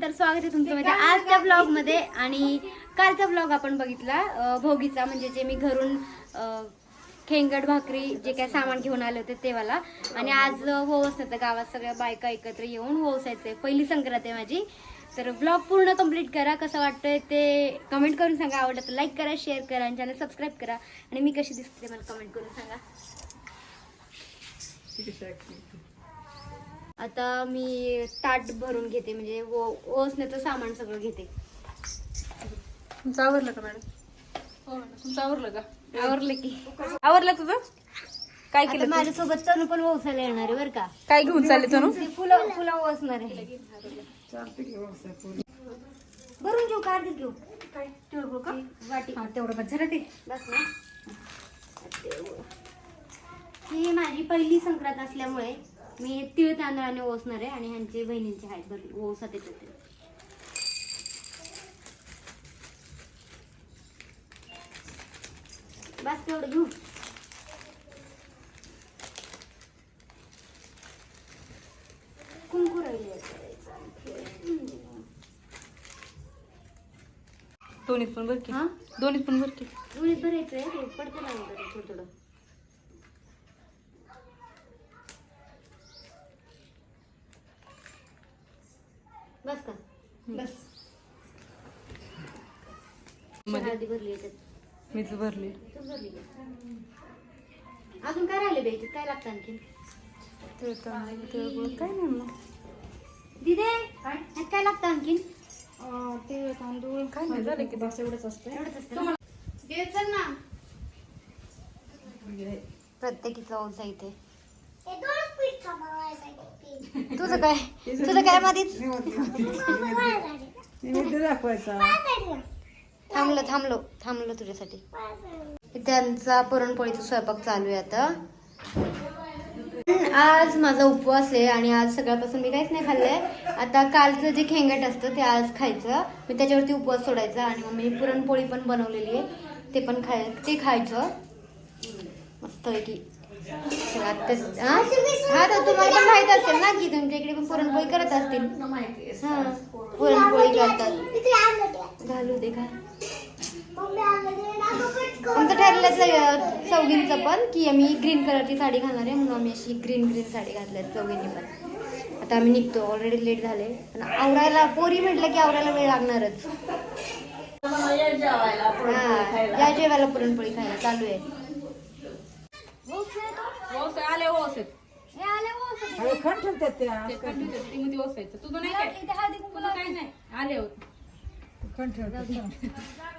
तर स्वागत आहे तुमचं माझ्या आजच्या ब्लॉगमध्ये आणि कालचा ब्लॉग आपण बघितला भोगीचा म्हणजे जे मी घरून खेंगड भाकरी जे काय सामान घेऊन आले होते तेवाला. आणि आज नव्हतं गावात सगळ्या बायका एकत्र येऊन वोवसायचंय पहिली संक्रांत आहे माझी. तर ब्लॉग पूर्ण कंप्लीट करा. कसं वाटतंय ते कमेंट करून सांगा. आवडलं तर लाईक करा शेअर करा आणि चॅनल सबस्क्राईब करा. आणि मी कशी दिसते ते मला कमेंट करून सांगा. आता मी ताट भरून घेते म्हणजे वो ओसण्याचं सामान सगळं घेते. तुमचं आवरलं का मॅडम? हो तुमचं आवरलं का? आवरलं की. आवरलं तुझं? काय केलं? माझ्यासोबत तनु पण ओसायला येणार आहे बरं का. काय घेऊन चालले तू ती फुलं फुलं ओसणार आहे. भरून घेऊ का अर्धी घेऊ? काय? तेवढं का? वाटी. तेवढं बस झालं ते. बस ना. ही माझी पहिली संक्रांत असल्यामुळे मी तिळ तांदळाने ओसणार आहे आणि ह्यांची बहिणींची आहेत भरली. ओसात येतात ते. बस तेवढं घेऊ. कुंकू राहिले दोन्हीत पण बरं की. हा? दोन्हीत पण बरं की. दोन्ही भरायचं आहे पडतं लागलं थोडं थोडं. बस का बस. आधी भरली याच्यात मीच भरली. तू भरली? अजून काय राहिले बाई? काय लागतं आणखी तिळ तांदूळ, तिळगुळ, काय नाही मग. दिदे ह्यात काय लागतं आणखीन? तिळ तांदूळ काय नाही झालं की बस एवढंच असतं एवढंच असतं ना? चल ना. प्रत्येकीचा ओझा इथे. तुझं काय? तुझं काय माधीच दाखवायचा. थांबलो थांबलो थांबलो तुझ्यासाठी. त्यांचा पुरणपोळीचा स्वयंपाक चालू आहे आता. आज माझा उपवास आहे आणि आज सकाळपासून मी काहीच नाही खाल्लंय. आता कालचं जे खेंगट असतं ते आज खायचं. मी त्याच्यावरती उपवास सोडायचा आणि मग मी पुरणपोळी पण बनवलेली आहे. ते पण खाय ते खायचं. मस्त आहे की हा हा तर तुम्हाला पण माहीत असेल ना की तुमच्या इकडे पण पुरणपोळी करत असतील. हा पुरणपोळी करतात. घालू दे घाल. आमचं ठरलं चौघींचं पण की आम्ही ग्रीन कलरची साडी घालणार आहे म्हणून आम्ही अशी ग्रीन ग्रीन साडी घातल्या चौघींनी पण. आता आम्ही निघतो ऑलरेडी लेट झाले. पण आवरायला पोरी म्हटलं की आवरायला वेळ लागणारच. हा या जेवायला पुरणपोळी खायला चालू आहे. हे आले हो सगळे. ते कंटिन्यू ती मध्ये ओसायचं तुझं नाही काय? इथे हळदी कुंकू तुझं काय नाही? आले होते.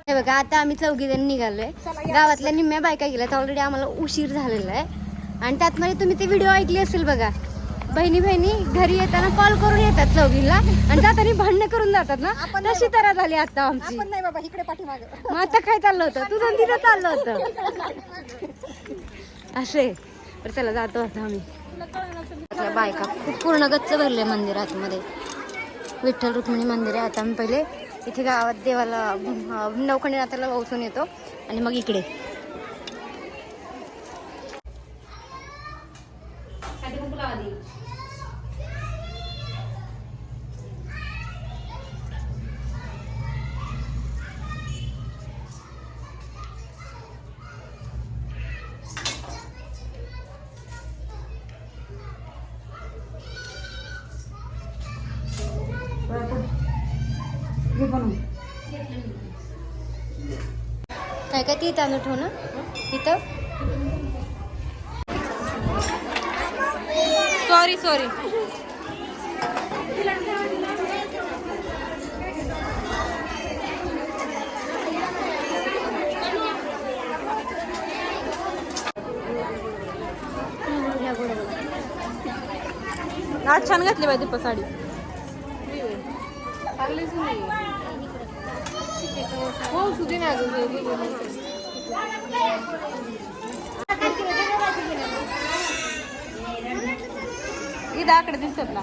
हे बघा आता आम्ही चौघी जण निघालोय गावातल्या निम्म्या बायका गेल्यात. ऑलरेडी आम्हाला उशीर झालेला आहे. आणि त्यात मध्ये तुम्ही ते व्हिडिओ ऐकली असेल बघा. बहिणी बहिणी घरी येताना कॉल करून येतात चौघीला आणि जाताना भांडणं करून जातात ना. तशी तरा झाली आता आमची. नाही बाबा इकडे पाठीमाग. मग आता काय चाललं होतं? तुझं तिथं चाललं होतं. असे. तर त्याला जातो आता आम्ही. बायका खूप पूर्ण गच्च भरले मंदिर आतमध्ये विठ्ठल रुक्मिणी मंदिर आहे आता आम्ही पहिले. इथे गावात देवाला नवखंडीनाथाला पोहोचून येतो आणि मग इकडे. काय काय ती तांदूळ ठेवू ना. इथं. Sorry sorry. आज छान घातली पाहिजे दीपा हो सुधी नाही. इथं आकडे दिसतात ना.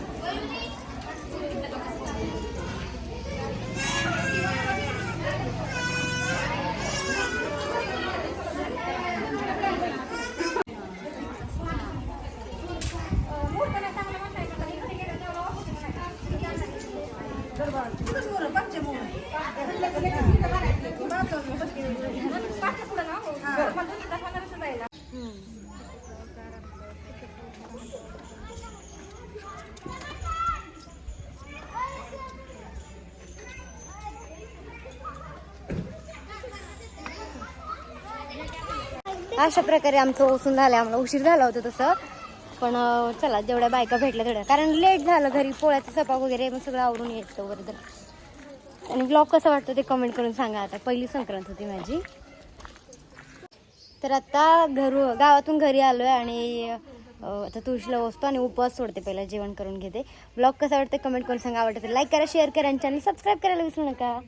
अशा प्रकारे आमचं ओसून झालं आम्हाला उशीर झाला होता तसं. पण चला जेवढ्या बायका भेटल्या तेवढ्या. कारण लेट झालं घरी पोळ्याचा सपा वगैरे मग सगळं आवरून यायचं वगैरे. तर आणि ब्लॉग कसं वाटतं ते कमेंट करून सांगा आता. पहिली संक्रांत होती माझी. तर आता घरू गावातून घरी आलो आहे आणि आता तुळशीला वसतो आणि उपवास सोडते पहिला जेवण करून घेते. ब्लॉग कसं वाटतं कमेंट करून सांगा. आवडतं लाईक करा शेअर करा आणि चॅनल सबस्क्राईब करायला विसरू नका.